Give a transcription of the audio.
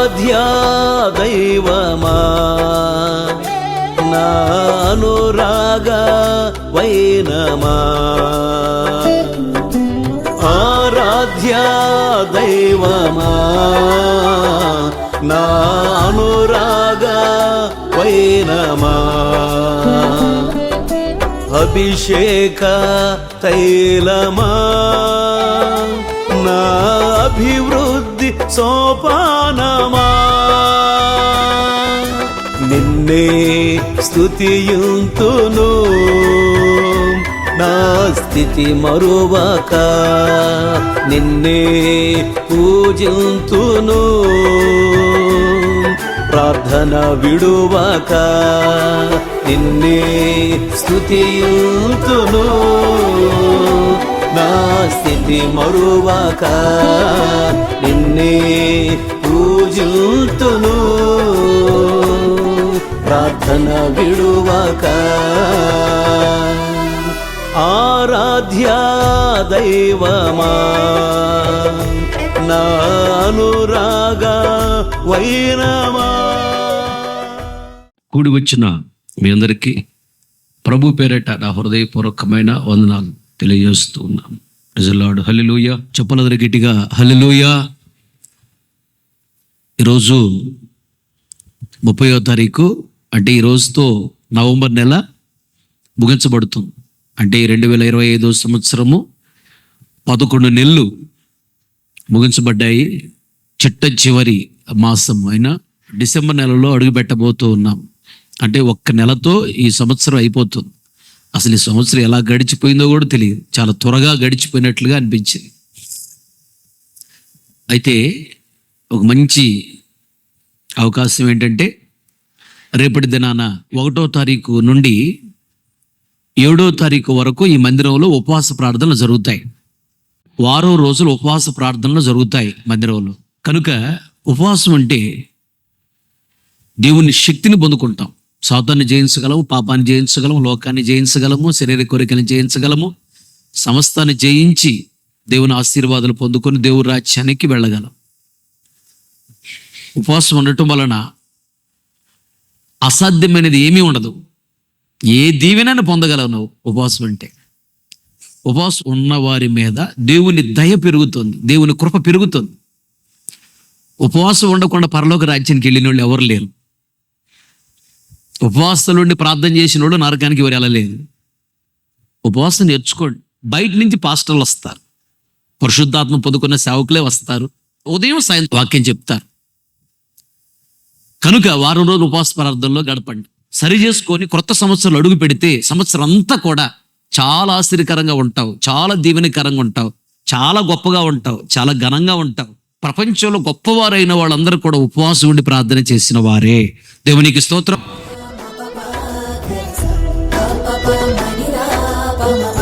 ఆరాధ్యా దైవమా? నానురాగ వైనమా ఆరాధ్యా దైవమా? నానురాగ వైనమా అభిషేక తైలమా? నా అభివ సోపానమా? నిన్నే స్థుతియుంతును నా స్థితి మరువక నిన్నే పూజింతును. ప్రార్థన విడువక నిన్నే స్థుతియుతును నా స్థితి మరువాక నిన్నే పూజితును. ప్రార్థన విడువాక ఆరాధ్యా దైవమా. నా అనురాగ వైనమా కూడి వచ్చిన మీ అందరికీ ప్రభు పేరేట నా హృదయపూర్వకమైన వందనాలు. తెలియజేస్తూ ఉన్నాం ప్రజలాడు హల్లెలూయ చెప్పలదరి గట్టిగా హల్లెలూయ ఈరోజు ముప్పయో తారీఖు అంటే ఈ రోజుతో నవంబర్ నెల ముగించబడుతుంది. అంటే రెండు వేల ఇరవై ఐదో సంవత్సరము పదకొండు నెలలు ముగించబడ్డాయి. చిట్ట చివరి మాసం అయిన డిసెంబర్ నెలలో అడుగుపెట్టబోతూ ఉన్నాం. అంటే ఒక్క నెలతో ఈ సంవత్సరం అయిపోతుంది. అసలు ఈ సంవత్సరం ఎలా గడిచిపోయిందో కూడా తెలియదు. చాలా త్వరగా గడిచిపోయినట్లుగా అనిపించింది. అయితే ఒక మంచి అవకాశం ఏంటంటే రేపటి దినాన ఒకటో తారీఖు నుండి ఏడో తారీఖు వరకు ఈ మందిరంలో ఉపవాస ప్రార్థనలు జరుగుతాయి. వారం రోజులు ఉపవాస ప్రార్థనలు జరుగుతాయి మందిరంలో. కనుక ఉపవాసం అంటే దేవుని శక్తిని పొందుకుంటాం. సాతాన్ని జయించగలము పాపాన్ని జయించగలము లోకాన్ని జయించగలము శరీర కోరికలను జయించగలము. సమస్తాన్ని జయించి దేవుని ఆశీర్వాదాలు పొందుకొని దేవుని రాజ్యానికి వెళ్ళగలం. ఉపవాసం ఉండటం వలన అసాధ్యమైనది ఏమీ ఉండదు. ఏ దీవెనైనా పొందగలవు నువ్వు ఉపవాసం అంటే? ఉపవాసం ఉన్నవారి మీద దేవుని దయ పెరుగుతుంది దేవుని కృప పెరుగుతుంది. ఉపవాసం ఉండకుండా పరలోక రాజ్యానికి వెళ్ళిన వాళ్ళు ఎవరు లేరు. ఉపవాసాలుండి ప్రార్థన చేసినోడు నరకానికి వెళ్ళలేదు ఉపవాసం నేర్చుకోండి. బయట నుంచి పాస్టర్లు వస్తారు. పరిశుద్ధాత్మ పొందుకున్న సేవకులే వస్తారు. ఉదయం సాయంత్రం వాక్యం చెప్తారు. కనుక వారం రోజులు ఉపవాస ప్రార్థనలో గడపండి. సరి చేసుకొని క్రొత్త సంవత్సరాలు అడుగు పెడితే సంవత్సరం అంతా కూడా చాలా ఆశ్చర్యకరంగా ఉంటావు. చాలా దీవెనకరంగా ఉంటావు. చాలా గొప్పగా ఉంటావు. చాలా ఘనంగా ఉంటావు. ప్రపంచంలో గొప్పవారైన వాళ్ళందరూ కూడా ఉపవాసం ఉండి ప్రార్థన చేసిన వారే. దేవునికి స్తోత్రం. Obama.